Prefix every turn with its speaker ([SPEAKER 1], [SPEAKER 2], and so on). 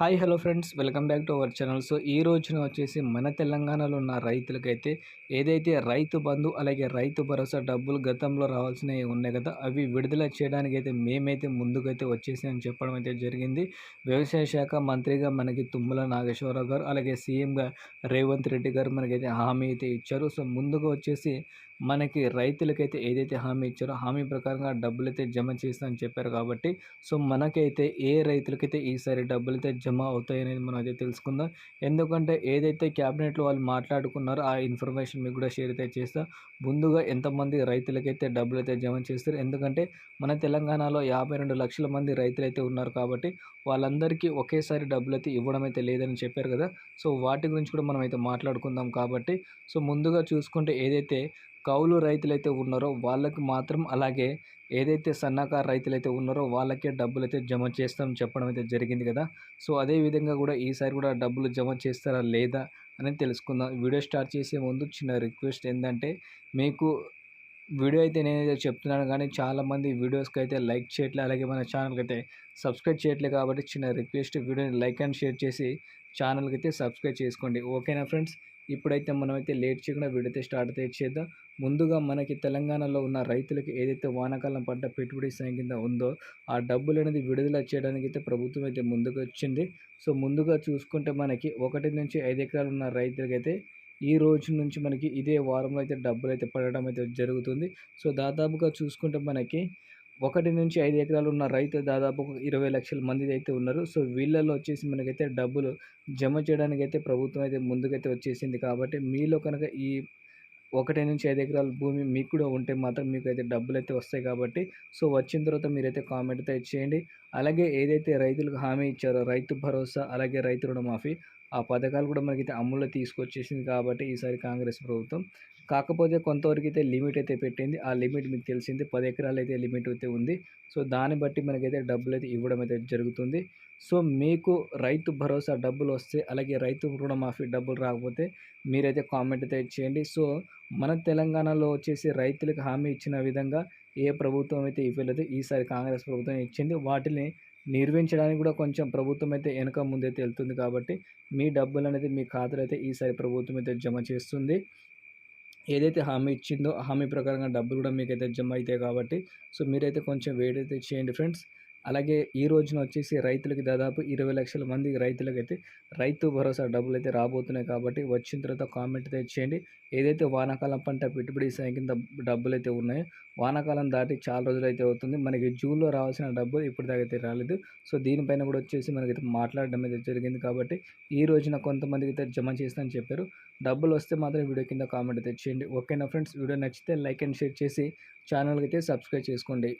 [SPEAKER 1] Hi hello friends. Welcome back to our channel. So ఈ రోజున వచ్చేసి మన తెలంగాణలో ఉన్న రైతులకైతే ఏదైతే రైతు బంధు అలాగే రైతు భరోసా డబ్బులు గతంలో రావాల్సినవి ఉన్నాయి కదా అవి విడుదల చేయడానికి అయితే మేమైతే ముందుకైతే వచ్చేసామని చెప్పడం అయితే జరిగింది. వ్యవసాయ శాఖ మంత్రిగా మనకి తుమ్మల నాగేశ్వరరావు గారు అలాగే సీఎంగా రేవంత్ రెడ్డి గారు మనకైతే హామీ అయితే ఇచ్చారు. సో ముందుగా వచ్చేసి మనకి రైతులకైతే ఏదైతే హామీ ఇచ్చారో హామీ ప్రకారంగా డబ్బులు అయితే జమ చేస్తామని చెప్పారు కాబట్టి సో మనకైతే ఏ రైతులకైతే ఈసారి డబ్బులు అయితే జమ అవుతాయి అనేది మనం అయితే తెలుసుకుందాం. ఎందుకంటే ఏదైతే క్యాబినెట్లో వాళ్ళు మాట్లాడుకున్నారో ఆ ఇన్ఫర్మేషన్ మీకు కూడా షేర్ అయితే చేస్తా. ముందుగా ఎంతమంది రైతులకైతే డబ్బులు అయితే జమ చేస్తారు ఎందుకంటే మన తెలంగాణలో యాభై రెండు లక్షల మంది రైతులు అయితే ఉన్నారు కాబట్టి వాళ్ళందరికీ ఒకేసారి డబ్బులు అయితే ఇవ్వడం అయితే లేదని చెప్పారు కదా. సో వాటి గురించి కూడా మనం అయితే మాట్లాడుకుందాం కాబట్టి సో ముందుగా చూసుకుంటే ఏదైతే కౌలు రైతులైతే ఉన్నారో వాళ్ళకి మాత్రం అలాగే ఏదైతే సన్నకారు రైతులైతే ఉన్నారో వాళ్ళకే డబ్బులు అయితే జమ చేస్తాం చెప్పడం అయితే జరిగింది కదా. సో అదే విధంగా కూడా ఈసారి కూడా డబ్బులు జమ చేస్తారా లేదా అనేది తెలుసుకుందాం. వీడియో స్టార్ట్ చేసే ముందు చిన్న రిక్వెస్ట్ ఏంటంటే మీకు వీడియో అయితే నేనైతే చెప్తున్నాను కానీ చాలామంది వీడియోస్కి అయితే లైక్ చేయట్లేదు అలాగే మన ఛానల్కి అయితే సబ్స్క్రైబ్ చేయట్లేదు కాబట్టి చిన్న రిక్వెస్ట్ వీడియోని లైక్ అండ్ షేర్ చేసి ఛానల్కి అయితే సబ్స్క్రైబ్ చేసుకోండి. ఓకేనా ఫ్రెండ్స్? ఇప్పుడైతే మనమైతే లేట్ చేయకుండా వీడైతే స్టార్ట్ అయితే చేద్దాం. ముందుగా మనకి తెలంగాణలో ఉన్న రైతులకి ఏదైతే వానాకాలం పంట పెట్టుబడి సాయం కింద ఉందో ఆ డబ్బులు అనేది విడుదల చేయడానికి అయితే ప్రభుత్వం అయితే ముందుకు వచ్చింది సో ముందుగా చూసుకుంటే మనకి ఒకటి నుంచి ఐదు ఎకరాలు ఉన్న రైతులకైతే ఈ రోజు నుంచి మనకి ఇదే వారంలో అయితే డబ్బులు అయితే పడడం అయితే జరుగుతుంది. సో దాదాపుగా చూసుకుంటే మనకి ఒకటి నుంచి ఐదు ఎకరాలు ఉన్న రైతు దాదాపు ఇరవై లక్షల మంది అయితే ఉన్నారు. సో వీళ్ళలో వచ్చేసి మనకైతే డబ్బులు జమ చేయడానికి అయితే ప్రభుత్వం అయితే ముందుకైతే వచ్చేసింది కాబట్టి మీలో కనుక ఈ ఒకటి నుంచి ఐదు ఎకరాల భూమి మీకు కూడా ఉంటే మాత్రం మీకు అయితే డబ్బులు అయితే వస్తాయి కాబట్టి సో వచ్చిన తర్వాత మీరైతే కామెంట్ అయితే చేయండి. అలాగే ఏదైతే రైతులకు హామీ ఇచ్చారో రైతు భరోసా అలాగే రైతు రుణమాఫీ ఆ పథకాలు కూడా మనకైతే అమల్లో తీసుకొచ్చేసింది కాబట్టి ఈసారి కాంగ్రెస్ ప్రభుత్వం. కాకపోతే కొంతవరకు అయితే లిమిట్ అయితే పెట్టింది. ఆ లిమిట్ మీకు తెలిసింది. పది ఎకరాలు అయితే లిమిట్ అయితే ఉంది. సో దాన్ని బట్టి మనకైతే డబ్బులు అయితే ఇవ్వడం అయితే జరుగుతుంది. సో మీకు రైతు భరోసా డబ్బులు వస్తే అలాగే రైతు రుణమాఫీ డబ్బులు రాకపోతే మీరైతే కామెంట్ అయితే చేయండి. సో మన తెలంగాణలో వచ్చేసి రైతులకు హామీ ఇచ్చిన విధంగా ఏ ప్రభుత్వం అయితే ఇవ్వలేదు ఈసారి కాంగ్రెస్ ప్రభుత్వం ఇచ్చింది. వాటిని నిర్వహించడానికి కూడా కొంచెం ప్రభుత్వం అయితే వెనక ముందైతే వెళ్తుంది కాబట్టి మీ డబ్బులు అనేది మీ ఖాతాలో అయితే ఈసారి ప్రభుత్వం అయితే జమ చేస్తుంది. ఏదైతే హామీ ఇచ్చిందో హామీ ప్రకారంగా డబ్బులు కూడా మీకైతే జమ అవుతాయి కాబట్టి సో మీరైతే కొంచెం వెయిట్ అయితే చేయండి ఫ్రెండ్స్. అలాగే ఈ రోజున వచ్చేసి రైతులకి దాదాపు ఇరవై లక్షల మంది రైతులకైతే రైతు భరోసా డబ్బులు అయితే రాబోతున్నాయి కాబట్టి వచ్చిన తర్వాత కామెంట్ అయితే చేయండి. ఏదైతే వానాకాలం పంట పెట్టుబడి సాయం కింద డబ్బులు అయితే ఉన్నాయో వానాకాలం దాటి చాలా రోజులు అయితే అవుతుంది. మనకి జూన్లో రావాల్సిన డబ్బులు ఇప్పుడు అయితే రాలేదు. సో దీనిపైన కూడా వచ్చేసి మనకైతే మాట్లాడడం అయితే జరిగింది కాబట్టి ఈ రోజున కొంతమందికి అయితే జమ చేస్తానని చెప్పారు. డబ్బులు వస్తే మాత్రం వీడియో కింద కామెంట్ అయితే చేయండి. ఓకేనా ఫ్రెండ్స్? వీడియో నచ్చితే లైక్ అండ్ షేర్ చేసి ఛానల్కి అయితే సబ్స్క్రైబ్ చేసుకోండి.